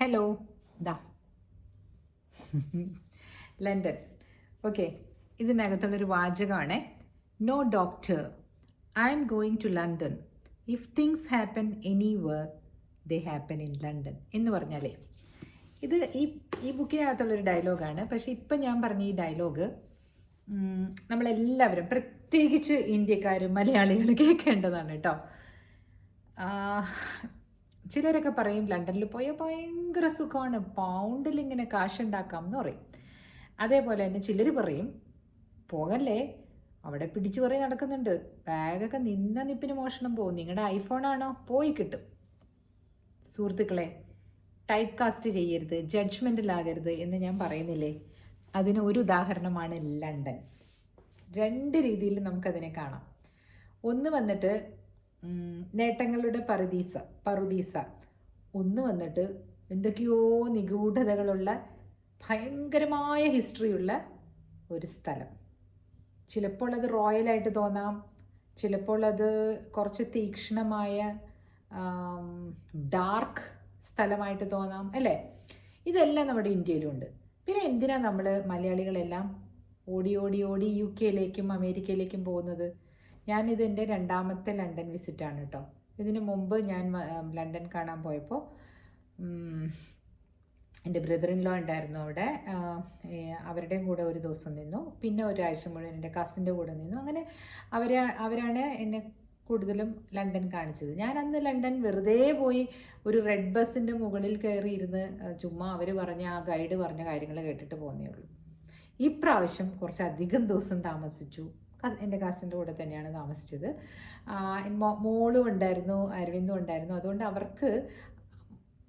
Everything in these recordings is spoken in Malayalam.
ഹലോ ദാ. ലണ്ടൻ ഓക്കെ ഇതിനകത്തുള്ളൊരു വാചകമാണ്. No doctor I'm going to London if things happen anywhere they happen in London എന്ന് പറഞ്ഞാലേ ഇത് ഈ ഈ ബുക്കിനകത്തുള്ളൊരു ഡയലോഗാണ്. പക്ഷേ ഇപ്പം ഞാൻ പറഞ്ഞ ഈ ഡയലോഗ് നമ്മളെല്ലാവരും പ്രത്യേകിച്ച് ഇന്ത്യക്കാരും മലയാളികൾ കേൾക്കേണ്ടതാണ് കേട്ടോ. ചിലരൊക്കെ പറയും ലണ്ടനിൽ പോയാൽ ഭയങ്കര സുഖമാണ് പൗണ്ടിൽ ഇങ്ങനെ കാശുണ്ടാക്കാം എന്ന് പറയും. അതേപോലെ തന്നെ ചിലർ പറയും പോകല്ലേ അവിടെ പിടിച്ചു പറയും നടക്കുന്നുണ്ട് ബാഗൊക്കെ നിന്ന നിപ്പിന് മോഷണം പോകും നിങ്ങളുടെ ഐഫോണാണോ പോയി കിട്ടും. സുഹൃത്തുക്കളെ ടൈപ്പ് കാസ്റ്റ് ചെയ്യരുത് ജഡ്ജ്മെന്റിലാകരുത് എന്ന് ഞാൻ പറയുന്നില്ലേ? അതിന് ഒരു ഉദാഹരണമാണ് ലണ്ടൻ. രണ്ട് രീതിയിൽ നമുക്കതിനെ കാണാം. ഒന്ന് വന്നിട്ട് നേട്ടങ്ങളുടെ പറുദീസ പറുദീസ. ഒന്ന് വന്നിട്ട് എന്തൊക്കെയോ നിഗൂഢതകളുള്ള ഭയങ്കരമായ ഹിസ്റ്ററിയുള്ള ഒരു സ്ഥലം. ചിലപ്പോൾ അത് റോയലായിട്ട് തോന്നാം. ചിലപ്പോൾ അത് കുറച്ച് തീക്ഷ്ണമായ ഡാർക്ക് സ്ഥലമായിട്ട് തോന്നാം അല്ലേ? ഇതെല്ലാം നമ്മുടെ ഇന്ത്യയിലുണ്ട്. പിന്നെ എന്തിനാണ് നമ്മൾ മലയാളികളെല്ലാം ഓടി ഓടി ഓടി യു കെയിലേക്കും അമേരിക്കയിലേക്കും പോകുന്നത്? ഞാനിത് എന്റെ രണ്ടാമത്തെ ലണ്ടൻ വിസിറ്റാണ് കേട്ടോ. ഇതിന് മുമ്പ് ഞാൻ ലണ്ടൻ കാണാൻ പോയപ്പോൾ എന്റെ ബ്രദർ ഇൻ ലോ ഉണ്ടായിരുന്നു അവിടെ അവരുടെയും കൂടെ ഒരു ദിവസം നിന്നു. പിന്നെ ഒരാഴ്ച മുഴുവൻ എന്റെ കസിന്റെ കൂടെ നിന്നു. അങ്ങനെ അവരെ അവരാണ് എന്നെ കൂടുതലും ലണ്ടൻ കാണിച്ചത്. ഞാൻ അന്ന് ലണ്ടൻ വെറുതെ പോയി ഒരു റെഡ് ബസ്സിന്റെ മുകളിൽ കയറി ഇരുന്ന് ചുമ്മാ അവർ പറഞ്ഞ ആ ഗൈഡ് പറഞ്ഞ കാര്യങ്ങൾ കേട്ടിട്ട് പോകുന്നേ ഉള്ളൂ. ഇപ്രാവശ്യം കുറച്ചധികം ദിവസം താമസിച്ചു. എന്റെ കസിന്റെ കൂടെ തന്നെയാണ് താമസിച്ചത്. മോളും ഉണ്ടായിരുന്നു അരവിന്ദും ഉണ്ടായിരുന്നു. അതുകൊണ്ട് അവർക്ക്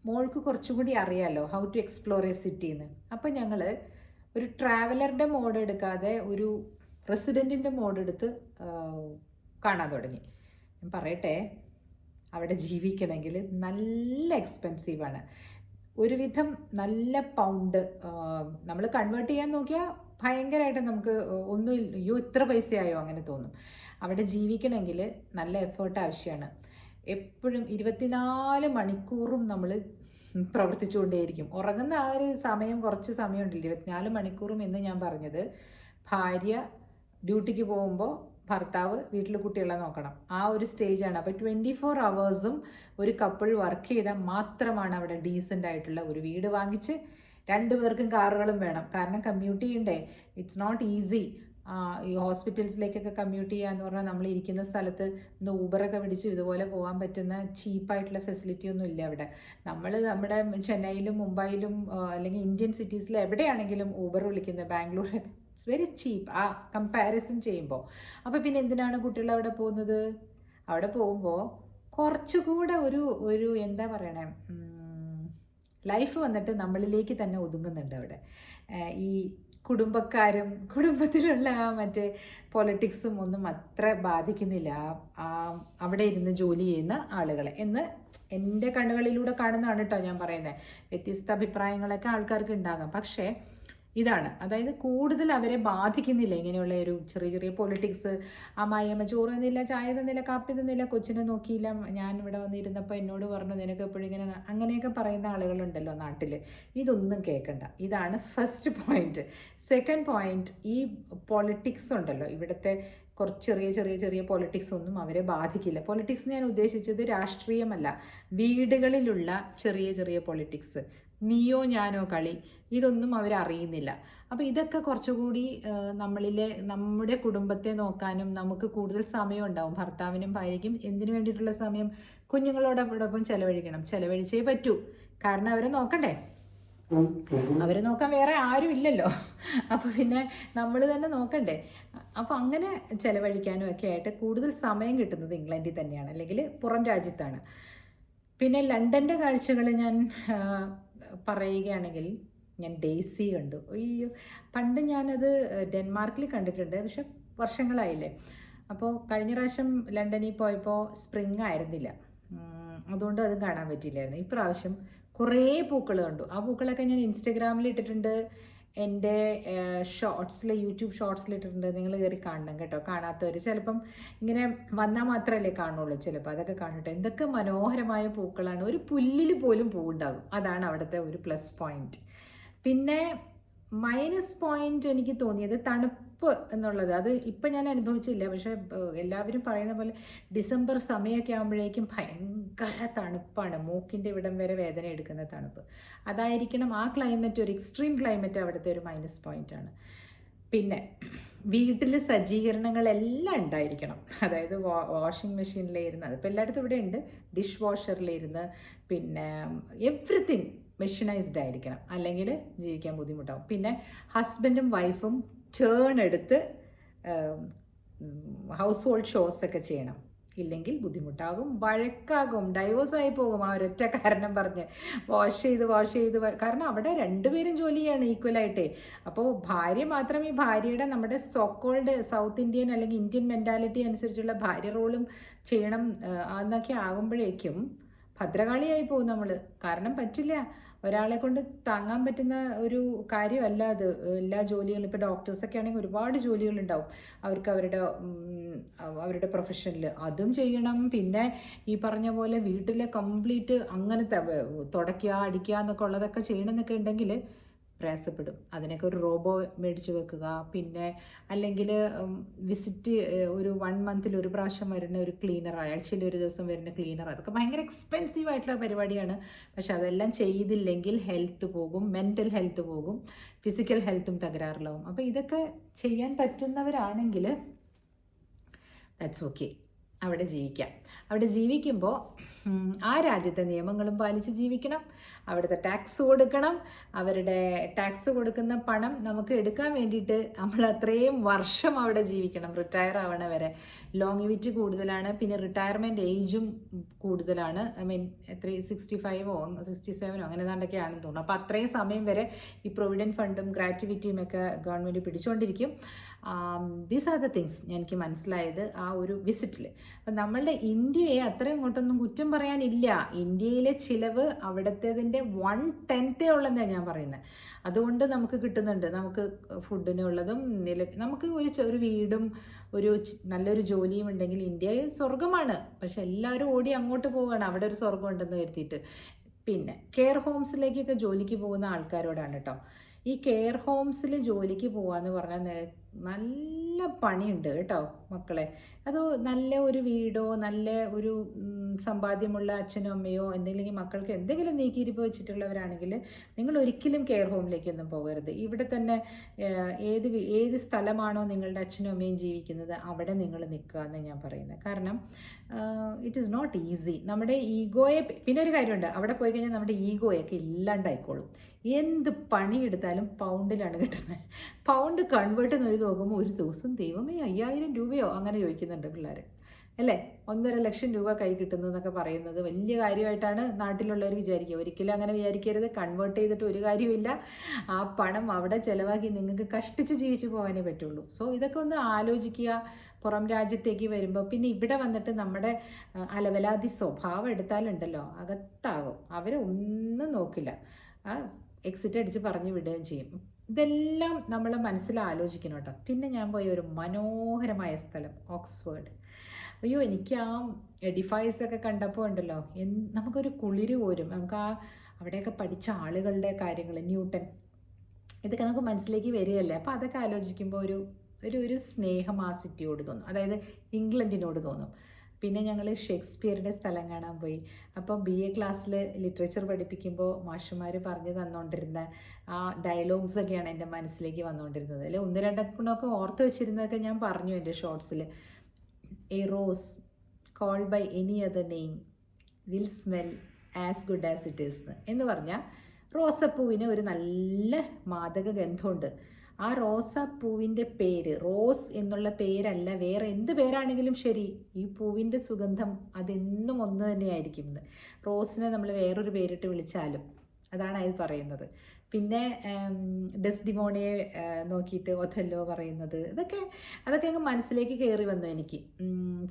മോൾക്ക് കുറച്ചും കൂടി അറിയാമല്ലോ how to explore a city എന്ന് അപ്പം ഞങ്ങൾ ഒരു ട്രാവലറുടെ മോഡ് എടുക്കാതെ ഒരു റെസിഡന്റിന്റെ മോഡ് എടുത്ത് കാണാൻ തുടങ്ങി. ഞാൻ പറയട്ടെ അവിടെ ജീവിക്കണമെങ്കിൽ നല്ല എക്സ്പെൻസീവാണ് ഒരുവിധം നല്ല പൗണ്ട് നമ്മൾ കൺവേർട്ട് ചെയ്യാൻ നോക്കിയാൽ ഭയങ്കരമായിട്ട് നമുക്ക് ഒന്നും അയ്യോ ഇത്ര പൈസയായോ അങ്ങനെ തോന്നും. അവിടെ ജീവിക്കണമെങ്കിൽ നല്ല എഫേർട്ട് ആവശ്യമാണ്. എപ്പോഴും ഇരുപത്തിനാല് മണിക്കൂറും നമ്മൾ പ്രവർത്തിച്ചുകൊണ്ടേയിരിക്കും. ഉറങ്ങുന്ന ആ ഒരു സമയം കുറച്ച് സമയമുണ്ട് ഇരുപത്തിനാല് മണിക്കൂറും എന്ന് ഞാൻ പറഞ്ഞത്. ഭാര്യ ഡ്യൂട്ടിക്ക് പോകുമ്പോൾ ഭർത്താവ് വീട്ടിൽ കുട്ടികളെ നോക്കണം. ആ ഒരു സ്റ്റേജാണ് അപ്പോൾ ട്വന്റി ഫോർ അവേഴ്സും ഒരു കപ്പിൾ വർക്ക് ചെയ്താൽ മാത്രമാണ് അവിടെ ഡീസന്റ് ആയിട്ടുള്ള ഒരു വീട് വാങ്ങിച്ച് രണ്ടു പേർക്കും കാറുകളും വേണം. കാരണം കമ്മ്യൂട്ട് ചെയ്യണ്ടേ? ഇറ്റ്സ് നോട്ട് ഈസി ഈ ഹോസ്പിറ്റൽസിലേക്കൊക്കെ കമ്മ്യൂട്ട് ചെയ്യുക എന്ന് പറഞ്ഞാൽ നമ്മൾ ഇരിക്കുന്ന സ്ഥലത്ത് ഇന്ന് ഊബറൊക്കെ പിടിച്ച് ഇതുപോലെ പോകാൻ പറ്റുന്ന ചീപ്പായിട്ടുള്ള ഫെസിലിറ്റി ഒന്നും ഇല്ല അവിടെ. നമ്മൾ നമ്മുടെ ചെന്നൈയിലും മുംബൈയിലും അല്ലെങ്കിൽ ഇന്ത്യൻ സിറ്റീസിൽ എവിടെയാണെങ്കിലും ഊബർ വിളിക്കുന്നത് ബാംഗ്ലൂർ. ഇറ്റ്സ് വെരി ചീപ്പ് ആ കമ്പാരിസൺ ചെയ്യുമ്പോൾ അപ്പോൾ പിന്നെ എന്തിനാണ് കുട്ടികൾ അവിടെ പോകുന്നത്? അവിടെ പോകുമ്പോൾ കുറച്ചുകൂടെ ഒരു ഒരു എന്താ പറയണേ? ലൈഫ് വന്നിട്ട് നമ്മളിലേക്ക് തന്നെ ഒതുങ്ങുന്നുണ്ട് അവിടെ. ഈ കുടുംബക്കാരും കുടുംബത്തിലുള്ള ആ മറ്റേ പൊളിറ്റിക്സും ഒന്നും അത്ര ബാധിക്കുന്നില്ല. ആ- അവിടെ ഇരുന്ന് ജോലി ചെയ്യുന്ന ആളുകളെ. എന്ന് എന്റെ കണ്ണുകളിലൂടെ കാണുന്നതാണ് കേട്ടോ ഞാൻ പറയുന്നത്. വ്യത്യസ്ത അഭിപ്രായങ്ങളൊക്കെ ആൾക്കാർക്ക് ഉണ്ടാകാം. പക്ഷേ ഇതാണ്. അതായത് കൂടുതൽ അവരെ ബാധിക്കുന്നില്ല. ഇങ്ങനെയുള്ള ഒരു ചെറിയ ചെറിയ പൊളിറ്റിക്സ് അമ്മായിയമ്മ ചോറ് തന്നില്ല ചായ തന്നില്ല കാപ്പി തന്നില്ല കൊച്ചിനെ നോക്കിയില്ല ഞാൻ ഇവിടെ വന്നിരുന്നപ്പോൾ എന്നോട് പറഞ്ഞു നിനക്ക് എപ്പോഴും ഇങ്ങനെ അങ്ങനെയൊക്കെ പറയുന്ന ആളുകളുണ്ടല്ലോ നാട്ടിൽ ഇതൊന്നും കേൾക്കണ്ട ഇതാണ് ഫസ്റ്റ് പോയിന്റ് സെക്കൻഡ് പോയിന്റ് ഈ പൊളിറ്റിക്സ് ഉണ്ടല്ലോ. ഇവിടുത്തെ കുറച്ച് ചെറിയ ചെറിയ ചെറിയ പൊളിറ്റിക്സ് ഒന്നും അവരെ ബാധിക്കില്ല. പൊളിറ്റിക്സ് ഞാൻ ഉദ്ദേശിച്ചത് രാഷ്ട്രീയമല്ല. വീടുകളിലുള്ള ചെറിയ ചെറിയ പൊളിറ്റിക്സ് നീയോ ഞാനോ കളി ഇതൊന്നും അവർ അറിയുന്നില്ല അപ്പോൾ ഇതൊക്കെ കുറച്ചുകൂടി നമ്മളിലെ നമ്മുടെ കുടുംബത്തെ നോക്കാനും നമുക്ക് കൂടുതൽ സമയം ഉണ്ടാവും ഭർത്താവിനും ഭാര്യയ്ക്കും എന്തിനു വേണ്ടിയിട്ടുള്ള സമയം? കുഞ്ഞുങ്ങളോടൊപ്പം ചെലവഴിക്കണം. ചെലവഴിച്ചേ പറ്റൂ. കാരണം അവരെ നോക്കണ്ടേ? അവരെ നോക്കാൻ വേറെ ആരും ഇല്ലല്ലോ. അപ്പോൾ പിന്നെ നമ്മൾ തന്നെ നോക്കണ്ടേ? അപ്പോൾ അങ്ങനെ ചെലവഴിക്കാനും ഒക്കെ ആയിട്ട് കൂടുതൽ സമയം കിട്ടുന്നത് ഇംഗ്ലണ്ടിൽ തന്നെയാണ്. അല്ലെങ്കിൽ പുറം രാജ്യത്താണ്. പിന്നെ ലണ്ടന്റെ കാഴ്ചകൾ ഞാൻ പറയുകയാണെങ്കിൽ ഞാൻ ഡേസി കണ്ടു. അയ്യോ. പണ്ട് ഞാനത് ഡെൻമാർക്കിൽ കണ്ടിട്ടുണ്ട്. പക്ഷെ വർഷങ്ങളായില്ലേ. അപ്പോൾ കഴിഞ്ഞ പ്രാവശ്യം ലണ്ടനിൽ പോയപ്പോൾ സ്പ്രിങ് ആയിരുന്നില്ല. അതുകൊണ്ട് അത് കാണാൻ പറ്റിയില്ലായിരുന്നു. ഇപ്രാവശ്യം കുറേ പൂക്കൾ കണ്ടു. ആ പൂക്കളൊക്കെ ഞാൻ ഇൻസ്റ്റഗ്രാമിൽ ഇട്ടിട്ടുണ്ട്. എന്റെ ഷോർട്സിൽ യൂട്യൂബ് ഷോർട്സിൽ ഇട്ടിട്ടുണ്ട്. നിങ്ങൾ കയറി കാണണം കേട്ടോ. കാണാത്തവർ ചിലപ്പം ഇങ്ങനെ വന്നാൽ മാത്രമല്ലേ കാണുള്ളൂ ചിലപ്പോൾ. അതൊക്കെ കാണട്ടെ എന്തൊക്കെ മനോഹരമായ പൂക്കളാണ്. ഒരു പുല്ലിൽ പോലും പൂവുണ്ടാകും അതാണ് അവിടുത്തെ ഒരു പ്ലസ് പോയിന്റ്. പിന്നെ മൈനസ് പോയിന്റ് എനിക്ക് തോന്നിയത് തണുപ്പ് എന്നുള്ളത്. അത് ഇപ്പം ഞാൻ അനുഭവിച്ചില്ല. പക്ഷേ എല്ലാവരും പറയുന്ന പോലെ ഡിസംബർ സമയമൊക്കെ ആകുമ്പോഴേക്കും ഭയങ്കര തണുപ്പാണ്. മൂക്കിന്റെ ഇവിടം വരെ വേദന എടുക്കുന്ന തണുപ്പ്. അതായിരിക്കണം ആ ക്ലൈമറ്റ് ഒരു എക്സ്ട്രീം ക്ലൈമറ്റ് അവിടുത്തെ ഒരു മൈനസ് ആണ്. പിന്നെ വീട്ടിൽ സജ്ജീകരണങ്ങളെല്ലാം ഉണ്ടായിരിക്കണം. അതായത് വാഷിംഗ് മെഷീനിലിരുന്ന് അതിപ്പോൾ എല്ലായിടത്തും ഇവിടെ ഉണ്ട് ഡിഷ് വാഷറിലിരുന്ന് പിന്നെ എവ്രിതിങ് മെഷീനൈസ്ഡ് ആയിരിക്കണം. അല്ലെങ്കിൽ ജീവിക്കാൻ ബുദ്ധിമുട്ടാവും. പിന്നെ ഹസ്ബൻഡും വൈഫും ടേൺ എടുത്ത് ഹൗസ് ഹോൾഡ് ഷോസ് ഒക്കെ ചെയ്യണം. ഇല്ലെങ്കിൽ ബുദ്ധിമുട്ടാകും വഴക്കാകും ഡൈവേഴ്സായി പോകും. ആ ഒരൊറ്റ കാരണം പറഞ്ഞ് വാഷ് ചെയ്ത് വാഷ് ചെയ്ത്. കാരണം അവിടെ രണ്ടുപേരും ജോലിയാണ് ഈക്വലായിട്ടേ അപ്പോൾ ഭാര്യ മാത്രം ഈ ഭാര്യയുടെ നമ്മുടെ സോക്കോൾഡ് സൗത്ത് ഇന്ത്യൻ അല്ലെങ്കിൽ ഇന്ത്യൻ മെന്റാലിറ്റി അനുസരിച്ചുള്ള ഭാര്യ റോളും ചെയ്യണം എന്നൊക്കെ ആകുമ്പോഴേക്കും ഭദ്രകാളിയായി പോകും നമ്മൾ കാരണം പറ്റില്ല. ഒരാളെ കൊണ്ട് താങ്ങാൻ പറ്റുന്ന ഒരു കാര്യമല്ല അത്. എല്ലാ ജോലികളും ഇപ്പോൾ ഡോക്ടേഴ്സൊക്കെ ആണെങ്കിൽ ഒരുപാട് ജോലികളുണ്ടാവും. അവർക്ക് അവരുടെ അവരുടെ പ്രൊഫഷനിൽ അതും ചെയ്യണം. പിന്നെ ഈ പറഞ്ഞ പോലെ വീട്ടിലെ കംപ്ലീറ്റ് അങ്ങനത്തെ തുടയ്ക്കുക അടിക്കുക എന്നൊക്കെ ഉള്ളതൊക്കെ ചെയ്യണമെന്നൊക്കെ ഉണ്ടെങ്കിൽ പ്രയാസപ്പെടും. അതിനൊക്കെ ഒരു റോബോ മേടിച്ചു വെക്കുക. പിന്നെ അല്ലെങ്കിൽ വിസിറ്റ് ഒരു വൺ മന്തിൽ ഒരു പ്രാവശ്യം വരുന്ന ഒരു ക്ലീനർ ആഴ്ചയിൽ ഒരു ദിവസം വരുന്ന ക്ലീനർ അതൊക്കെ ഭയങ്കര എക്സ്പെൻസീവ് ആയിട്ടുള്ള പരിപാടിയാണ്. പക്ഷെ അതെല്ലാം ചെയ്തില്ലെങ്കിൽ ഹെൽത്ത് പോകും മെന്റൽ ഹെൽത്ത് പോകും ഫിസിക്കൽ ഹെൽത്തും തകരാറിലാവും. അപ്പോൾ ഇതൊക്കെ ചെയ്യാൻ പറ്റുന്നവരാണെങ്കിൽ ദാറ്റ്സ് ഓക്കെ അവിടെ ജീവിക്കാം. അവിടെ ജീവിക്കുമ്പോൾ ആ രാജ്യത്തെ നിയമങ്ങളും പാലിച്ച് ജീവിക്കണം. അവിടുത്തെ ടാക്സ് കൊടുക്കണം. അവരുടെ ടാക്സ് കൊടുക്കുന്ന പണം നമുക്ക് എടുക്കാൻ വേണ്ടിയിട്ട് നമ്മൾ അത്രയും വർഷം അവിടെ ജീവിക്കണം. റിട്ടയർ ആവണ വരെ. ലോങ്ങിവിറ്റി കൂടുതലാണ്. പിന്നെ റിട്ടയർമെന്റ് ഏജും കൂടുതലാണ്. ഐ മീൻ എത്ര സിക്സ്റ്റി ഫൈവോ സിക്സ്റ്റി സെവനോ അങ്ങനെ ഏതാണ്ടൊക്കെയാണെന്ന് തോന്നുന്നു. അപ്പോൾ അത്രയും സമയം വരെ ഈ പ്രൊവിഡന്റ് ഫണ്ടും ഗ്രാറ്റുവിറ്റിയും ഒക്കെ ഗവൺമെന്റ് പിടിച്ചുകൊണ്ടിരിക്കും ദീസ് ആർ ദ തിങ്സ് എനിക്ക് മനസ്സിലായത് ആ ഒരു വിസിറ്റിൽ അപ്പം നമ്മളുടെ ഇന്ത്യയെ അത്രയും ഇങ്ങോട്ടൊന്നും കുറ്റം പറയാനില്ല. ഇന്ത്യയിലെ ചിലവ് അവിടത്തേതിന്റെ വൺ ടെൻത്തേ ഉള്ളതെന്നാണ് ഞാൻ പറയുന്നത് അതുകൊണ്ട് നമുക്ക് കിട്ടുന്നുണ്ട്. നമുക്ക് ഫുഡിനുള്ളതും നില നമുക്ക് ഒരു ഒരു വീടും ഒരു നല്ലൊരു ജോലിയും ഉണ്ടെങ്കിൽ ഇന്ത്യ സ്വർഗമാണ് പക്ഷെ എല്ലാവരും ഓടി അങ്ങോട്ട് പോവുകയാണ് അവിടെ ഒരു സ്വർഗം ഉണ്ടെന്ന് കരുതിയിട്ട്. പിന്നെ കെയർ ഹോംസിലേക്കൊക്കെ ജോലിക്ക് പോകുന്ന ആൾക്കാരോടാണ് കേട്ടോ ഈ കെയർ ഹോംസിൽ ജോലിക്ക് പോകാന്ന് പറഞ്ഞാൽ നല്ല പണിയുണ്ട് കേട്ടോ മക്കളെ. അത് നല്ല ഒരു വീടോ നല്ല ഒരു സമ്പാദ്യമുള്ള അച്ഛനോ അമ്മയോ എന്തെങ്കിലും മക്കൾക്ക് എന്തെങ്കിലും നീക്കിയിരിപ്പ് വെച്ചിട്ടുള്ളവരാണെങ്കിൽ നിങ്ങൾ ഒരിക്കലും കെയർ ഹോമിലേക്കൊന്നും പോകരുത്. ഇവിടെ തന്നെ ഏത് ഏത് സ്ഥലമാണോ നിങ്ങളുടെ അച്ഛനും അമ്മയും ജീവിക്കുന്നത് അവിടെ നിങ്ങൾ നിൽക്കുക എന്ന് ഞാൻ പറയുന്നത്. കാരണം ഇറ്റ് ഈസ് നോട്ട് ഈസി നമ്മുടെ ഈഗോയെ പിന്നെ ഒരു കാര്യമുണ്ട്. അവിടെ പോയി കഴിഞ്ഞാൽ നമ്മുടെ ഈഗോയൊക്കെ ഇല്ലാണ്ടായിക്കോളും. എന്ത് പണിയെടുത്താലും പൗണ്ടിലാണ് കിട്ടുന്നത്. പൗണ്ട് കൺവേർട്ട് ചെയ്ത് ഒരു ദിവസം ദൈവമേ അയ്യായിരം രൂപയോ? അങ്ങനെ ചോദിക്കുന്നുണ്ട് പിള്ളേർ അല്ലേ? ഒന്നര ലക്ഷം രൂപ കൈ കിട്ടുന്നു എന്നൊക്കെ പറയുന്നത് വലിയ കാര്യമായിട്ടാണ് നാട്ടിലുള്ളവർ വിചാരിക്കുക. ഒരിക്കലും അങ്ങനെ വിചാരിക്കരുത്. കൺവേർട്ട് ചെയ്തിട്ട് ഒരു കാര്യമില്ല ആ പണം അവിടെ ചിലവാക്കി നിങ്ങൾക്ക് കഷ്ടിച്ച് ജീവിച്ചു പോകാനേ പറ്റുള്ളൂ. സോ ഇതൊക്കെ ഒന്ന് ആലോചിക്കുക. പുറം രാജ്യത്തേക്ക് വരുമ്പോൾ പിന്നെ ഇവിടെ വന്നിട്ട് നമ്മുടെ അലവലാതി സ്വഭാവം എടുത്താലുണ്ടല്ലോ. അകത്താകും. അവരെ ഒന്നും നോക്കില്ല എക്സിറ്റ് അടിച്ച് പറഞ്ഞു വിടുകയും ചെയ്യും. ഇതെല്ലാം നമ്മൾ മനസ്സിൽ ആലോചിക്കണം കേട്ടോ. പിന്നെ ഞാൻ പോയ ഒരു മനോഹരമായ സ്ഥലം ഓക്സ്ഫോർഡ്. അയ്യോ എനിക്ക് ആ എഡിഫൈസ് ഒക്കെ കണ്ടപ്പോൾ ഉണ്ടല്ലോ എൻ നമുക്കൊരു കുളിര് പോരും നമുക്ക് ആ അവിടെയൊക്കെ പഠിച്ച ആളുകളുടെ കാര്യങ്ങൾ ന്യൂട്ടൻ ഇതൊക്കെ നമുക്ക് മനസ്സിലേക്ക് വരികയല്ലേ? അപ്പോൾ അതൊക്കെ ആലോചിക്കുമ്പോൾ ഒരു ഒരു ഒരു സ്നേഹം ആ സിറ്റിയോട് തോന്നും. അതായത് ഇംഗ്ലണ്ടിനോട് തോന്നും. പിന്നെ ഞങ്ങൾ ഷേക്സ്പിയറിന്റെ സ്ഥലം കാണാൻ പോയി. അപ്പോൾ ബി എ ക്ലാസ്സിൽ ലിറ്ററേച്ചർ പഠിപ്പിക്കുമ്പോൾ മാഷുമാർ പറഞ്ഞു തന്നുകൊണ്ടിരുന്ന ആ ഡയലോഗ്സ് ഒക്കെയാണ് എന്റെ മനസ്സിലേക്ക് വന്നുകൊണ്ടിരുന്നത് അല്ലെ ഒന്ന് രണ്ടെണ്ണമൊക്കെ ഓർത്ത് വെച്ചിരുന്നതൊക്കെ ഞാൻ പറഞ്ഞു എന്റെ ഷോർട്സിൽ a rose call by any other name will smell as good as it is എന്ന് പറഞ്ഞാൽ റോസപ്പൂവിന് ഒരു നല്ല മാദക ഗന്ധമുണ്ട് ആ റോസാപ്പൂവിന്റെ പേര് റോസ് എന്നുള്ള പേരല്ല വേറെ എന്ത് പേരാണെങ്കിലും ശരി ഈ പൂവിന്റെ സുഗന്ധം അതെന്നും ഒന്ന് തന്നെയായിരിക്കും റോസിനെ നമ്മൾ വേറൊരു പേരിട്ട് വിളിച്ചാലും അതാണ് അത് പറയുന്നത്. പിന്നെ ഡെസ്ഡിമോണിയെ നോക്കിയിട്ട് ഒഥല്ലോ പറയുന്നത്. ഇതൊക്കെ അതൊക്കെ അങ്ങ് മനസ്സിലേക്ക് കയറി വന്നു എനിക്ക്.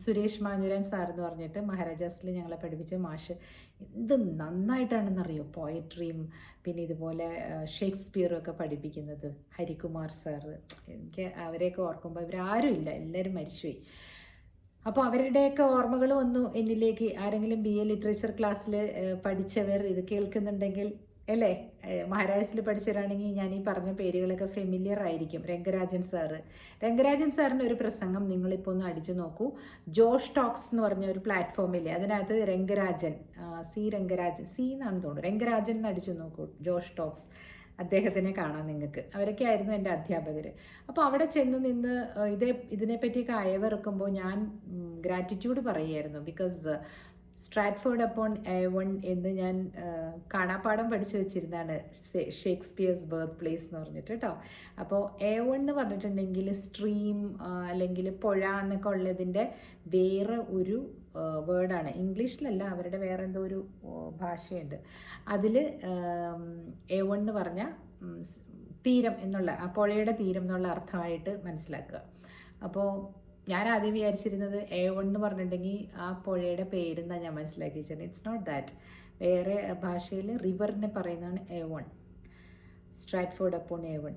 സുരേഷ് മാനുരാൻ സാർ എന്ന് പറഞ്ഞിട്ട് മഹാരാജാസിൽ ഞങ്ങളെ പഠിപ്പിച്ച മാഷ്. ഇത് നന്നായിട്ടാണെന്നറിയോ? പോയട്രിയും പിന്നെ ഇതുപോലെ ഷേക്സ്പിയറും ഒക്കെ പഠിപ്പിക്കുന്നത്. ഹരികുമാർ സാറ് എനിക്ക് അവരെയൊക്കെ ഓർക്കുമ്പോൾ ഇവരാരും ഇല്ല. എല്ലാവരും മരിച്ചുപോയി. അപ്പോൾ അവരുടെയൊക്കെ ഓർമ്മകൾ വന്നു എന്നിലേക്ക് ആരെങ്കിലും ബി എ ലിറ്ററേച്ചർ ക്ലാസ്സിൽ പഠിച്ചവർ ഇത് കേൾക്കുന്നുണ്ടെങ്കിൽ അല്ലേ? മഹാരാജസിൽ പഠിച്ചവരാണെങ്കിൽ ഞാൻ ഈ പറഞ്ഞ പേരുകളൊക്കെ ഫെമിലിയർ ആയിരിക്കും. രംഗരാജൻ സാറ് രംഗരാജൻ സാറിന്റെ ഒരു പ്രസംഗം നിങ്ങളിപ്പോൾ ഒന്ന് അടിച്ചു നോക്കൂ. ജോഷ് ടോക്സ് എന്ന് പറഞ്ഞ ഒരു പ്ലാറ്റ്ഫോമില്ലേ അതിനകത്ത് രംഗരാജൻ സി രംഗരാജൻ സി എന്നാണ് തോന്നുന്നു. രംഗരാജൻ എന്ന് അടിച്ചു നോക്കൂ ജോഷ് ടോക്സ്. അദ്ദേഹത്തിനെ കാണാം നിങ്ങൾക്ക്. അവരൊക്കെ ആയിരുന്നു എന്റെ അധ്യാപകർ അപ്പോൾ അവിടെ ചെന്ന് നിന്ന് ഇതേ ഇതിനെപ്പറ്റിയൊക്കെ അയവിറക്കുമ്പോൾ ഞാൻ ഗ്രാറ്റിറ്റ്യൂഡ് പറയുമായിരുന്നു because Stratford upon Avon എന്ന് ഞാൻ കാണാപ്പാടം പഠിച്ചു വെച്ചിരുന്നതാണ് ഷേക്സ്പിയേഴ്സ് ബർത്ത് പ്ലേസ് എന്ന് പറഞ്ഞിട്ട് കേട്ടോ അപ്പോൾ എ വൺ എന്ന് പറഞ്ഞിട്ടുണ്ടെങ്കിൽ സ്ട്രീം അല്ലെങ്കിൽ പുഴ എന്നൊക്കെ ഉള്ളതിന്റെ വേറെ ഒരു വേർഡാണ് ഇംഗ്ലീഷിലല്ല അവരുടെ വേറെ എന്തോ ഒരു ഭാഷയുണ്ട്. അതിൽ എ വൺ എന്ന് പറഞ്ഞ തീരം എന്നുള്ള ആ പുഴയുടെ തീരം എന്നുള്ള അർത്ഥമായിട്ട് മനസ്സിലാക്കുക. അപ്പോൾ ഞാൻ ആദ്യം വിചാരിച്ചിരുന്നത് എ വൺ എന്ന് പറഞ്ഞിട്ടുണ്ടെങ്കിൽ ആ പുഴയുടെ പേരെന്നാണ് ഞാൻ മനസ്സിലാക്കി വെച്ചത്? ഇറ്റ്സ് നോട്ട് ദാറ്റ് വേറെ ഭാഷയിൽ റിവറിനെ പറയുന്നതാണ് Avon Stratford upon Avon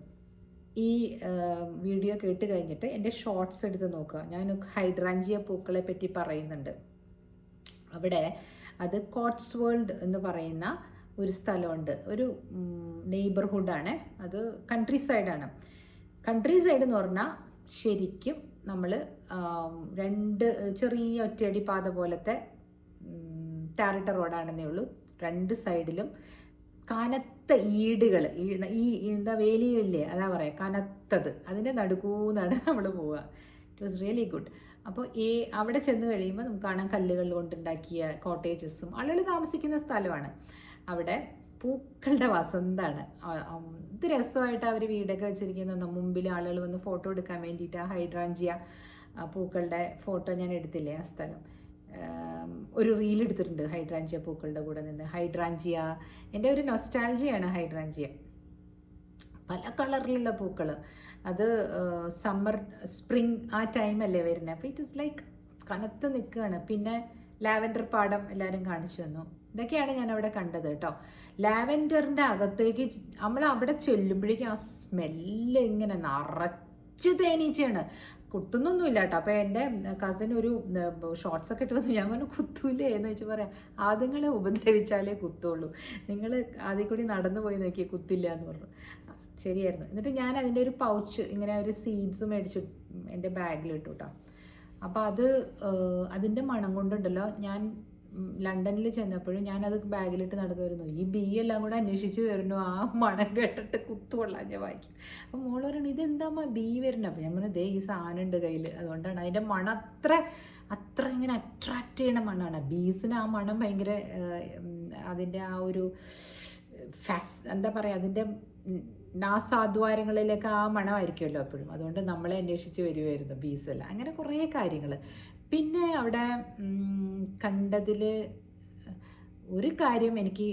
ഈ വീഡിയോ കേട്ട് കഴിഞ്ഞിട്ട് എന്റെ ഷോർട്സ് എടുത്ത് നോക്കുക. ഞാൻ ഹൈഡ്രാഞ്ചിയ പൂക്കളെ പറ്റി പറയുന്നുണ്ട്. അവിടെ അത് കോട്സ് വേൾഡ് എന്ന് പറയുന്ന ഒരു സ്ഥലമുണ്ട്. ഒരു നെയ്ബർഹുഡാണ് അത് കൺട്രി സൈഡാണ് കൺട്രി സൈഡ് എന്ന് പറഞ്ഞാൽ ശരിക്കും നമ്മൾ രണ്ട് ചെറിയ ഒറ്റയടി പാത പോലത്തെ ടാറിട്ട റോഡാണെന്നേ ഉള്ളൂ. രണ്ട് സൈഡിലും കനത്ത ഈടുകൾ ഈ എന്താ വേലിയില്ലേ അതാ പറയാ കനത്തത്. അതിന്റെ നടുക്കൂന്നാണ് നമ്മൾ പോവുക. ഇറ്റ് വാസ് റിയലി ഗുഡ് അപ്പോൾ ഈ അവിടെ ചെന്ന് കഴിയുമ്പോൾ നമുക്ക് കാണാൻ കല്ലുകൾ കൊണ്ടുണ്ടാക്കിയ കോട്ടേജസും ആളുകൾ താമസിക്കുന്ന സ്ഥലമാണ്. അവിടെ പൂക്കളുടെ ആ ഇത് രസമായിട്ട് അവർ വീടൊക്കെ വെച്ചിരിക്കുന്ന മുമ്പിൽ ആളുകൾ വന്ന് ഫോട്ടോ എടുക്കാൻ വേണ്ടിയിട്ട് ആ ഹൈഡ്രാഞ്ചിയ പൂക്കളുടെ ഫോട്ടോ ഞാൻ എടുത്തില്ലേ ആ സ്ഥലം. ഒരു റീൽ എടുത്തിട്ടുണ്ട് ഹൈഡ്രാഞ്ചിയ പൂക്കളുടെ കൂടെ നിന്ന്. ഹൈഡ്രാഞ്ചിയ എന്റെ ഒരു നൊസ്റ്റാൾജിയാണ് ഹൈഡ്രാഞ്ചിയ. പല കളറിലുള്ള പൂക്കൾ അത് സമ്മർ സ്പ്രിങ് ആ ടൈമല്ലേ വരുന്നത് അപ്പോൾ ഇറ്റ് ഇസ് ലൈക്ക് കനത്ത് നിൽക്കുകയാണ്. പിന്നെ ലാവൻഡർ പാടം എല്ലാവരും കാണിച്ചു തന്നു. ഇതൊക്കെയാണ് ഞാൻ അവിടെ കണ്ടത് കേട്ടോ. ലാവൻഡറിന്റെ അകത്തേക്ക് നമ്മൾ അവിടെ ചെല്ലുമ്പോഴേക്കും ആ സ്മെല്ല് ഇങ്ങനെ നിറച്ച് തേനീച്ചയാണ്. കുത്തുന്നൊന്നുമില്ല കേട്ടോ. അപ്പോൾ എന്റെ കസിൻ ഒരു ഷോർട്സ് ഒക്കെ ഇട്ട് വന്ന്. ഞാൻ പറഞ്ഞു കുത്തൂലേ എന്ന് വെച്ച് പറയാം. ആദ്യങ്ങളെ ഉപദ്രവിച്ചാലേ കുത്തുള്ളൂ. നിങ്ങൾ ആദ്യം കൂടി നടന്നു പോയി നോക്കി കുത്തില്ല എന്ന് പറഞ്ഞു. ശരിയായിരുന്നു. എന്നിട്ട് ഞാൻ അതിന്റെ ഒരു പൗച്ച് ഇങ്ങനെ ഒരു സീഡ്സ് മേടിച്ച് എന്റെ ബാഗിലിട്ടു കേട്ടോ. അപ്പോൾ അത് അതിന്റെ മണം കൊണ്ടുണ്ടല്ലോ. ഞാൻ ലണ്ടനിൽ ചെന്നപ്പോഴും ഞാനത് ബാഗിലിട്ട് നടക്കുമായിരുന്നു. ഈ ബി എല്ലാം കൂടെ അന്വേഷിച്ച് വരുന്നു. ആ മണം കേട്ടിട്ട് കുത്തുകൊള്ളാൻ ഞാൻ വായിക്കും. അപ്പം മോൾ പറയണു ഇതെന്താ ബി വരുന്നത് അപ്പം ഞാൻ പറഞ്ഞു ദേ ഈ സാധനം ഉണ്ട് കയ്യിൽ അതുകൊണ്ടാണ് അതിന്റെ മണം അത്ര അത്ര ഇങ്ങനെ അട്രാക്റ്റ് ചെയ്യണ മണമാണ് ബീസിന് ആ മണം ഭയങ്കര അതിന്റെ ആ ഒരു ഫാസ് എന്താ പറയുക അതിന്റെ നാസാദ്വാരങ്ങളിലൊക്കെ ആ മണമായിരിക്കുമല്ലോ എപ്പോഴും. അതുകൊണ്ട് നമ്മളെ അന്വേഷിച്ച് വരുമായിരുന്നു ബീസെല്ലാം. അങ്ങനെ കുറേ കാര്യങ്ങൾ പിന്നെ അവിടെ കണ്ടതിൽ ഒരു കാര്യം എനിക്ക്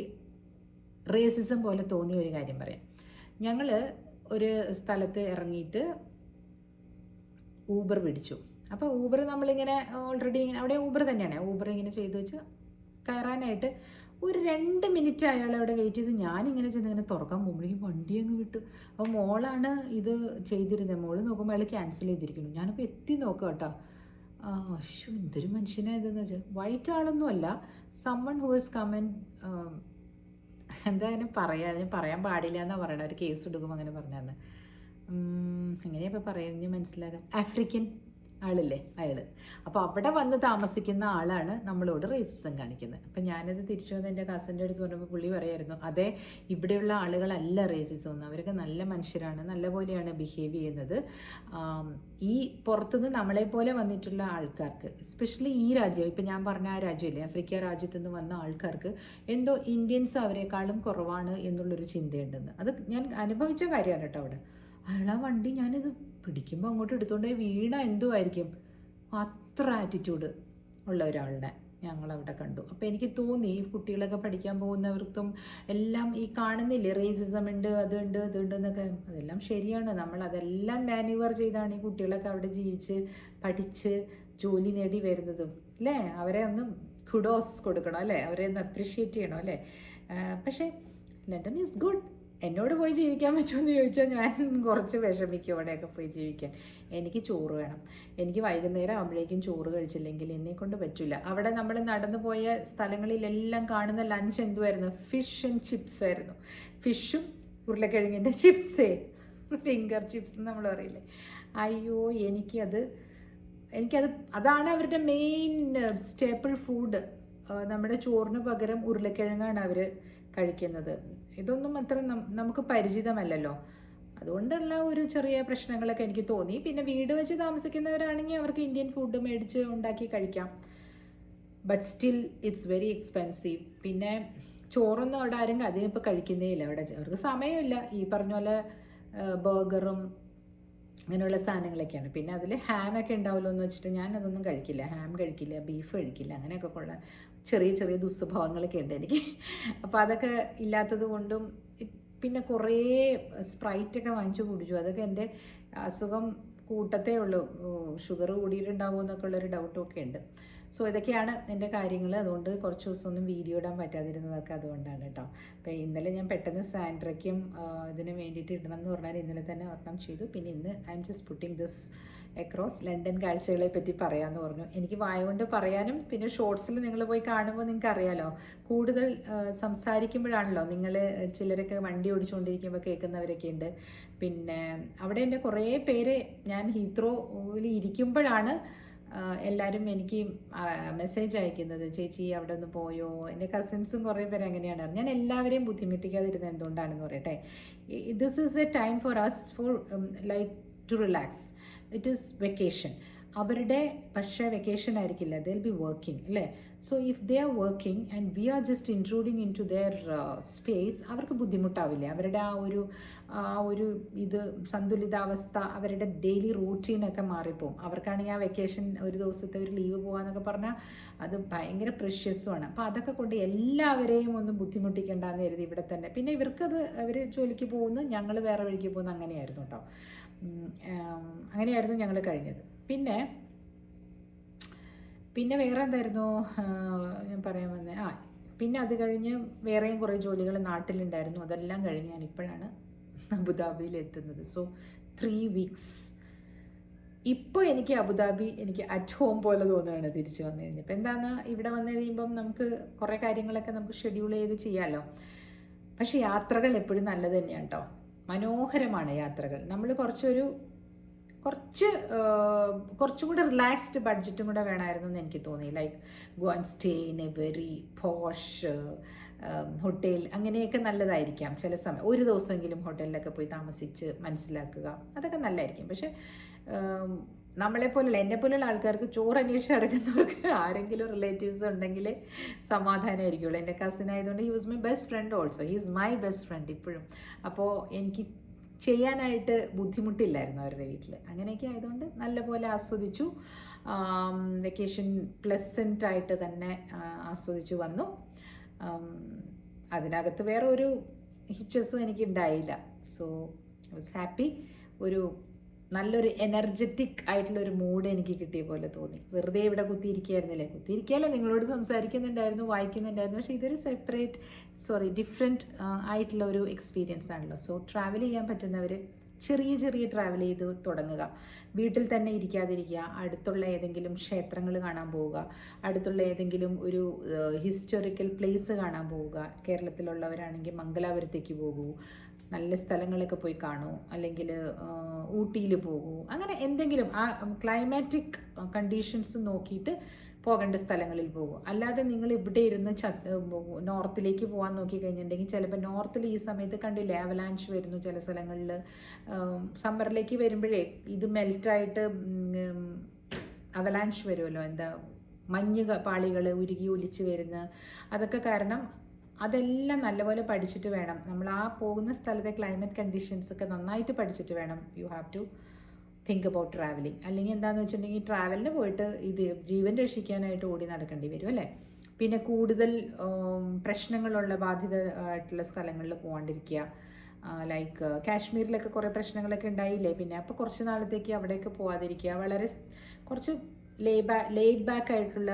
റേസിസം പോലെ തോന്നിയ ഒരു കാര്യം പറയാം. ഞങ്ങൾ ഒരു സ്ഥലത്ത് ഇറങ്ങിയിട്ട് ഊബർ പിടിച്ചു. അപ്പോൾ ഊബർ നമ്മളിങ്ങനെ ഓൾറെഡി ഇങ്ങനെ അവിടെ ഊബർ തന്നെയാണ്. ഊബർ ഇങ്ങനെ ചെയ്ത് വെച്ച് കയറാനായിട്ട് ഒരു രണ്ട് മിനിറ്റ് അയാൾ അവിടെ വെയിറ്റ് ചെയ്ത് ഞാനിങ്ങനെ ചെന്ന് ഇങ്ങനെ തുറക്കാൻ പോകുമ്പോഴേക്കും വണ്ടി അങ്ങ് വിട്ടു. അപ്പോൾ മോളാണ് ഇത് ചെയ്തിരുന്നത്. മോൾ നോക്കുമ്പോൾ അയാൾ ക്യാൻസൽ ചെയ്തിരിക്കുന്നു. ഞാനിപ്പോൾ എത്തി നോക്കാം കേട്ടോ. ആ അശ്വ എന്തൊരു മനുഷ്യനാ ഇതെന്ന് വെച്ചാൽ വൈറ്റ് ആളൊന്നും അല്ല സമ്മൺ ഹു ഇസ് കമൻ എന്താ അതിനെ പറയാ അതിന് പറയാൻ പാടില്ല എന്നാണ് പറയണത് ഒരു കേസ് എടുക്കുമ്പോൾ അങ്ങനെ പറഞ്ഞതെന്ന് എങ്ങനെയാ ഇപ്പം പറയുന്നത്? മനസ്സിലാകാൻ ആഫ്രിക്കൻ ആളില്ലേ? അയാൾ അപ്പോൾ അവിടെ വന്ന് താമസിക്കുന്ന ആളാണ് നമ്മളോട് റേസിസം കാണിക്കുന്നത്. അപ്പം ഞാനത് തിരിച്ചു വന്ന് എന്റെ കസിന്റെ അടുത്ത് പറഞ്ഞപ്പോൾ പുള്ളി പറയായിരുന്നു അതെ ഇവിടെയുള്ള ആളുകളല്ല റേസിസം ഒന്നും അവരൊക്കെ നല്ല മനുഷ്യരാണ് നല്ല പോലെയാണ് ബിഹേവ് ചെയ്യുന്നത്. ഈ പുറത്തുനിന്ന് നമ്മളെ പോലെ വന്നിട്ടുള്ള ആൾക്കാർക്ക് എസ്പെഷ്യലി ഈ രാജ്യം ഇപ്പം ഞാൻ പറഞ്ഞ ആ രാജ്യമില്ലേ ആഫ്രിക്ക രാജ്യത്തു നിന്ന് വന്ന ആൾക്കാർക്ക് എന്തോ ഇന്ത്യൻസ് അവരെക്കാളും കുറവാണ് എന്നുള്ളൊരു ചിന്തയുണ്ടെന്ന്. അത് ഞാൻ അനുഭവിച്ച കാര്യമാണ് കേട്ടോ അവിടെ. അയാൾ ആ വണ്ടി ഞാനിത് പിടിക്കുമ്പോൾ അങ്ങോട്ട് എടുത്തുകൊണ്ട് വീണ എന്തോ ആയിരിക്കും അത്ര ആറ്റിറ്റ്യൂഡ് ഉള്ള ഒരാളുടെ ഞങ്ങളവിടെ കണ്ടു. അപ്പോൾ എനിക്ക് തോന്നി ഈ കുട്ടികളൊക്കെ പഠിക്കാൻ പോകുന്നവർക്കും എല്ലാം ഈ കാണുന്നില്ലേ? റേസിസം ഉണ്ട് അതുണ്ട് ഇതുണ്ട് എന്നൊക്കെ. അതെല്ലാം ശരിയാണ്. നമ്മൾ അതെല്ലാം മാനുവർ ചെയ്താണ് ഈ കുട്ടികളൊക്കെ അവിടെ ജീവിച്ച് പഠിച്ച് ജോലി നേടി വരുന്നതും. അല്ലേ? അവരെ ഒന്ന് കുഡോസ് കൊടുക്കണം അല്ലേ? അവരെ ഒന്ന് അപ്രിഷ്യേറ്റ് ചെയ്യണം അല്ലേ? പക്ഷേ ലണ്ടൻ ഈസ് ഗുഡ് എന്നോട് പോയി ജീവിക്കാൻ പറ്റുമെന്ന് ചോദിച്ചാൽ ഞാൻ കുറച്ച് വിഷമിക്കും അവിടെയൊക്കെ പോയി ജീവിക്കാൻ. എനിക്ക് ചോറ് വേണം. എനിക്ക് വൈകുന്നേരം ആകുമ്പോഴേക്കും ചോറ് കഴിച്ചില്ലെങ്കിൽ എന്നെ കൊണ്ട് പറ്റില്ല അവിടെ നമ്മൾ നടന്നു പോയ സ്ഥലങ്ങളിലെല്ലാം കാണുന്ന ലഞ്ച് എന്തുമായിരുന്നു ഫിഷ് ആൻഡ് ചിപ്സ് ആയിരുന്നു. ഫിഷും ഉരുളക്കിഴങ്ങിന്റെ ചിപ്സേ ഫിംഗർ ചിപ്സ് നമ്മൾ പറയില്ലേ? അയ്യോ എനിക്കത് എനിക്കത് അതാണ് അവരുടെ മെയിൻ സ്റ്റേപ്പിൾ ഫുഡ് നമ്മുടെ ചോറിന് പകരം ഉരുളക്കിഴങ്ങാണ് അവർ കഴിക്കുന്നത്. ഇതൊന്നും അത്ര നമുക്ക് പരിചിതമല്ലല്ലോ. അതുകൊണ്ടുള്ള ഒരു ചെറിയ പ്രശ്നങ്ങളൊക്കെ എനിക്ക് തോന്നി. പിന്നെ വീട് വെച്ച് താമസിക്കുന്നവരാണെങ്കിൽ അവർക്ക് ഇന്ത്യൻ ഫുഡ് മേടിച്ച് ഉണ്ടാക്കി കഴിക്കാം. But still it's very expensive പിന്നെ ചോറൊന്നും അവിടെ ആരും അധികം ഇപ്പോൾ കഴിക്കുന്നേ ഇല്ല അവിടെ അവർക്ക് സമയമില്ല. ഈ പറഞ്ഞ പോലെ ബർഗറും അങ്ങനെയുള്ള സാധനങ്ങളൊക്കെയാണ്. പിന്നെ അതിൽ ഹാമൊക്കെ ഉണ്ടാവുമല്ലോ എന്ന് വെച്ചിട്ട് ഞാൻ അതൊന്നും കഴിക്കില്ല. ഹാം കഴിക്കില്ല ബീഫ് കഴിക്കില്ല അങ്ങനെയൊക്കെ ഉള്ള ചെറിയ ചെറിയ ദുസ്വഭാവങ്ങളൊക്കെ ഉണ്ട് എനിക്ക്. അപ്പോൾ അതൊക്കെ ഇല്ലാത്തത് കൊണ്ടും പിന്നെ കുറേ സ്പ്രൈറ്റൊക്കെ വാങ്ങിച്ചു കുടിച്ചു. അതൊക്കെ എന്റെ അസുഖം കൂട്ടത്തേ ഉള്ളൂ. ഷുഗർ കൂടിയിട്ടുണ്ടാവുമോ എന്നൊക്കെ ഉള്ളൊരു ഡൗട്ടൊക്കെ ഉണ്ട്. സോ ഇതൊക്കെയാണ് എന്റെ കാര്യങ്ങൾ. അതുകൊണ്ട് കുറച്ച് ദിവസമൊന്നും വീഡിയോ ഇടാൻ പറ്റാതിരുന്നതൊക്കെ അതുകൊണ്ടാണ് കേട്ടോ. അപ്പോൾ ഇന്നലെ ഞാൻ പെട്ടെന്ന് സാൻഡ്രയ്ക്കും ഇതിന് വേണ്ടിയിട്ട് ഇടണം എന്ന് പറഞ്ഞാൽ ഇന്നലെ തന്നെ ഒരെണ്ണം ചെയ്തു. പിന്നെ ഇന്ന് I'm just putting this across London കാഴ്ചകളെ പറ്റി പറയാമെന്ന് പറഞ്ഞു. എനിക്ക് വായ കൊണ്ട് പറയാനും പിന്നെ ഷോർട്സിൽ നിങ്ങൾ പോയി കാണുമ്പോൾ നിങ്ങൾക്ക് അറിയാലോ കൂടുതൽ സംസാരിക്കുമ്പോഴാണല്ലോ നിങ്ങൾ ചിലരൊക്കെ വണ്ടി ഓടിച്ചുകൊണ്ടിരിക്കുമ്പോൾ കേൾക്കുന്നവരൊക്കെ ഉണ്ട് പിന്നെ അവിടെ എന്റെ കുറേ പേര് ഞാൻ ഹീത്രോയിൽ ഇരിക്കുമ്പോഴാണ് എല്ലാവരും എനിക്ക് മെസ്സേജ് അയക്കുന്നത്. ചേച്ചി അവിടെ ഒന്ന് പോയോ എന്റെ കസിൻസും കുറേ പേര് അങ്ങനെയാണ് ഞാൻ എല്ലാവരെയും ബുദ്ധിമുട്ടിക്കാതിരുന്നത് എന്തുകൊണ്ടാണെന്ന് പറയട്ടെ this is a time for us for like to relax it is vacation അവരുടെ പക്ഷേ വെക്കേഷൻ ആയിരിക്കില്ല. ദിൽ ബി വർക്കിംഗ് അല്ലേ? So if they are working and we are just including into their space അവർക്ക് ബുദ്ധിമുട്ടാവില്ല. അവരുടെ ആ ഒരു ആ ഒരു ഇത് സന്തുലിതാവസ്ഥ അവരുടെ ഡെയിലി റൂട്ടീനൊക്കെ മാറിപ്പോവും. അവർക്കാണെങ്കിൽ ആ വെക്കേഷൻ ഒരു ദിവസത്തെ ഒരു ലീവ് പോകാന്നൊക്കെ പറഞ്ഞാൽ അത് ഭയങ്കര പ്രഷ്യസുമാണ് അപ്പോൾ അതൊക്കെ കൊണ്ട് എല്ലാവരെയും ഒന്നും ബുദ്ധിമുട്ടിക്കേണ്ടെന്ന് കരുതി ഇവിടെ തന്നെ. പിന്നെ ഇവർക്കത് അവർ ജോലിക്ക് പോകുന്നു ഞങ്ങൾ വേറെ വഴിക്ക് പോകുന്നു അങ്ങനെയായിരുന്നു കേട്ടോ അങ്ങനെയായിരുന്നു ഞങ്ങൾ കഴിഞ്ഞത്. പിന്നെ പിന്നെ വേറെ എന്തായിരുന്നു ഞാൻ പറയാൻ വന്നത് ആ പിന്നെ അത് കഴിഞ്ഞ് വേറെയും കുറേ ജോലികൾ നാട്ടിലുണ്ടായിരുന്നു. അതെല്ലാം കഴിഞ്ഞ് ഞാൻ ഇപ്പോഴാണ് അബുദാബിയിൽ എത്തുന്നത്. സോ ത്രീ വീക്സ് ഇപ്പോൾ എനിക്ക് അബുദാബി എനിക്ക് അറ്റ് ഹോം പോലെ തോന്നുകയാണ് തിരിച്ചു വന്നു കഴിഞ്ഞപ്പോൾ എന്താണ് ഇവിടെ വന്നു കഴിയുമ്പം നമുക്ക് കുറേ കാര്യങ്ങളൊക്കെ നമുക്ക് ഷെഡ്യൂൾ ചെയ്ത് ചെയ്യാമല്ലോ പക്ഷേ യാത്രകൾ എപ്പോഴും നല്ലത് തന്നെയാണ് കേട്ടോ മനോഹരമാണ് യാത്രകൾ. നമ്മൾ കുറച്ചൊരു കുറച്ച് കുറച്ചും കൂടെ റിലാക്സ്ഡ് ബഡ്ജറ്റും കൂടെ വേണമായിരുന്നു എന്ന് എനിക്ക് തോന്നി. Like go and stay in a very posh hotel അങ്ങനെയൊക്കെ നല്ലതായിരിക്കാം. ചില സമയം ഒരു ദിവസമെങ്കിലും ഹോട്ടലിലൊക്കെ പോയി താമസിച്ച് മനസ്സിലാക്കുക. അതൊക്കെ നല്ലതായിരിക്കും. പക്ഷേ ആം, നമ്മളെപ്പോലുള്ള എന്നെ പോലുള്ള ആൾക്കാർക്ക് ചോറ് അന്വേഷിച്ച് നടക്കുന്നവർക്ക് ആരെങ്കിലും റിലേറ്റീവ്സ് ഉണ്ടെങ്കിൽ സമാധാനമായിരിക്കുള്ളൂ എന്റെ കസിൻ ആയതുകൊണ്ട് he was my best friend also he is my best friend ഇപ്പോഴും. അപ്പോൾ എനിക്ക് ചെയ്യാനായിട്ട് ബുദ്ധിമുട്ടില്ലായിരുന്നു അവരുടെ വീട്ടിൽ അങ്ങനെയൊക്കെ ആയതുകൊണ്ട് നല്ലപോലെ ആസ്വദിച്ചു. വെക്കേഷൻ പ്ലസന്റ് ആയിട്ട് തന്നെ ആസ്വദിച്ചു വന്നു. അതിനകത്ത് വേറെ ഒരു ഹിച്ചസും എനിക്ക് ഉണ്ടായില്ല സോ വാസ് ഹാപ്പി ഒരു നല്ലൊരു എനർജറ്റിക് ആയിട്ടുള്ള ഒരു മൂഡ് എനിക്ക് കിട്ടിയ പോലെ തോന്നി. വെറുതെ ഇവിടെ കുത്തിയിരിക്കുകയായിരുന്നില്ലേ? കുത്തിയിരിക്കുകയല്ലേ നിങ്ങളോട് സംസാരിക്കുന്നുണ്ടായിരുന്നു വായിക്കുന്നുണ്ടായിരുന്നു. പക്ഷേ ഇതൊരു സെപ്പറേറ്റ് സോറി ഡിഫറെന്റ് ആയിട്ടുള്ള ഒരു എക്സ്പീരിയൻസ് ആണല്ലോ. സോ ട്രാവൽ ചെയ്യാൻ പറ്റുന്നവർ ചെറിയ ചെറിയ ട്രാവൽ ചെയ്ത് തുടങ്ങുക. വീട്ടിൽ തന്നെ ഇരിക്കാതിരിക്കുക. അടുത്തുള്ള ഏതെങ്കിലും ക്ഷേത്രങ്ങൾ കാണാൻ പോവുക. അടുത്തുള്ള ഏതെങ്കിലും ഒരു ഹിസ്റ്റോറിക്കൽ പ്ലേസ് കാണാൻ പോവുക. കേരളത്തിലുള്ളവരാണെങ്കിൽ മംഗലാപുരത്തേക്ക് പോകൂ. നല്ല സ്ഥലങ്ങളൊക്കെ പോയി കാണൂ അല്ലെങ്കിൽ ഊട്ടിയിൽ പോകൂ അങ്ങനെ എന്തെങ്കിലും ആ ക്ലൈമാറ്റിക് കണ്ടീഷൻസ് നോക്കിയിട്ട് പോകേണ്ട സ്ഥലങ്ങളിൽ പോകും. അല്ലാതെ നിങ്ങൾ ഇവിടെ ഇരുന്ന് ചത്ത് നോർത്തിലേക്ക് പോകാൻ നോക്കി കഴിഞ്ഞിട്ടുണ്ടെങ്കിൽ ചിലപ്പോൾ നോർത്തിൽ ഈ സമയത്ത് കണ്ടില്ലേ അവലാൻച്ച് വരുന്നു ചില സ്ഥലങ്ങളിൽ. സമ്മറിലേക്ക് വരുമ്പോഴേ ഇത് മെൽറ്റായിട്ട് അവലാഞ്ച് വരുമല്ലോ. എന്താ മഞ്ഞ് പാളികൾ ഉരുകി ഒലിച്ച് വരുന്ന അതൊക്കെ കാരണം അതെല്ലാം നല്ലപോലെ പഠിച്ചിട്ട് വേണം. നമ്മൾ ആ പോകുന്ന സ്ഥലത്തെ ക്ലൈമറ്റ് കണ്ടീഷൻസ് ഒക്കെ നന്നായിട്ട് പഠിച്ചിട്ട് വേണം. You have to think about travelling അല്ലെങ്കിൽ എന്താണെന്ന് വെച്ചിട്ടുണ്ടെങ്കിൽ ട്രാവലിന് പോയിട്ട് ഇത് ജീവൻ രക്ഷിക്കാനായിട്ട് ഓടി നടക്കേണ്ടി വരും അല്ലേ? പിന്നെ കൂടുതൽ പ്രശ്നങ്ങളുള്ള ബാധിത ആയിട്ടുള്ള സ്ഥലങ്ങളിൽ പോകാണ്ടിരിക്കുക ലൈക്ക് കാശ്മീരിലൊക്കെ കുറേ പ്രശ്നങ്ങളൊക്കെ ഉണ്ടായില്ലേ? പിന്നെ അപ്പോൾ കുറച്ച് നാളത്തേക്ക് അവിടെയൊക്കെ പോകാതിരിക്കുക വളരെ കുറച്ച് ലേ ബാ ലേഡ് ബാക്ക് ആയിട്ടുള്ള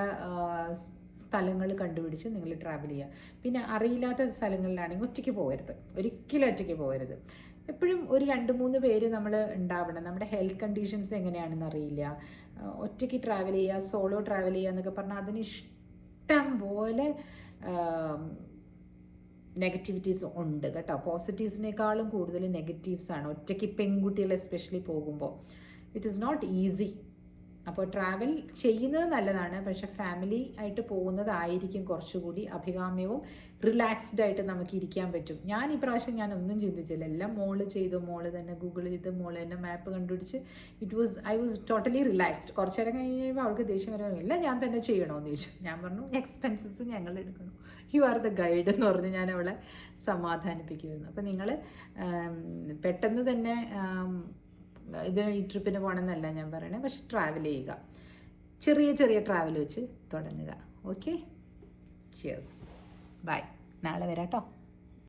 സ്ഥലങ്ങൾ കണ്ടുപിടിച്ച് നിങ്ങൾ ട്രാവൽ ചെയ്യുക. പിന്നെ അറിയില്ലാത്ത സ്ഥലങ്ങളിലാണെങ്കിൽ ഒറ്റയ്ക്ക് പോകരുത്. ഒരിക്കലും ഒറ്റയ്ക്ക് പോകരുത്. എപ്പോഴും ഒരു രണ്ട് മൂന്ന് പേര് നമ്മൾ ഉണ്ടാവണം. നമ്മുടെ ഹെൽത്ത് കണ്ടീഷൻസ് എങ്ങനെയാണെന്ന് അറിയില്ല. ഒറ്റയ്ക്ക് ട്രാവൽ ചെയ്യുക സോളോ ട്രാവൽ ചെയ്യുക എന്നൊക്കെ പറഞ്ഞാൽ അതിന് ഇഷ്ടം പോലെ നെഗറ്റിവിറ്റീസ് ഉണ്ട് കേട്ടോ. പോസിറ്റീവ്സിനേക്കാളും കൂടുതൽ നെഗറ്റീവ്സാണ് ഒറ്റയ്ക്ക് പെൺകുട്ടികൾ എസ്പെഷ്യലി പോകുമ്പോൾ. ഇറ്റ് ഈസ് നോട്ട് ഈസി അപ്പോൾ ട്രാവൽ ചെയ്യുന്നത് നല്ലതാണ്. പക്ഷെ ഫാമിലി ആയിട്ട് പോകുന്നതായിരിക്കും കുറച്ചുകൂടി അഭികാമ്യവും റിലാക്സ്ഡ് ആയിട്ട് നമുക്ക് ഇരിക്കാൻ പറ്റും. ഞാൻ ഈ പ്രാവശ്യം ഞാൻ ഒന്നും ചിന്തിച്ചില്ല. എല്ലാം മോൾ ചെയ്തു മോൾ തന്നെ ഗൂഗിൾ ചെയ്ത് മോൾ തന്നെ മാപ്പ് കണ്ടുപിടിച്ച് it was I was totally relaxed കുറച്ച് നേരം കഴിഞ്ഞ് കഴിയുമ്പോൾ അവൾക്ക് ദേഷ്യം വരാൻ എല്ലാം ഞാൻ തന്നെ ചെയ്യണമെന്ന് ചോദിച്ചു. ഞാൻ പറഞ്ഞു എക്സ്പെൻസസ് ഞങ്ങൾ എടുക്കണം. യു ആർ ദ ഗൈഡ് എന്ന് പറഞ്ഞ് ഞാൻ അവളെ സമാധാനിപ്പിക്കുമായിരുന്നു അപ്പോൾ നിങ്ങൾ പെട്ടെന്ന് തന്നെ ഇതിന് ഈ ട്രിപ്പിന് പോകണമെന്നല്ല ഞാൻ പറയണേ പക്ഷെ ട്രാവൽ ചെയ്യുക. ചെറിയ ചെറിയ ട്രാവൽ വെച്ച് തുടങ്ങുക. ഓക്കെ ചിയേഴ്സ് ബൈ നാളെ വരാം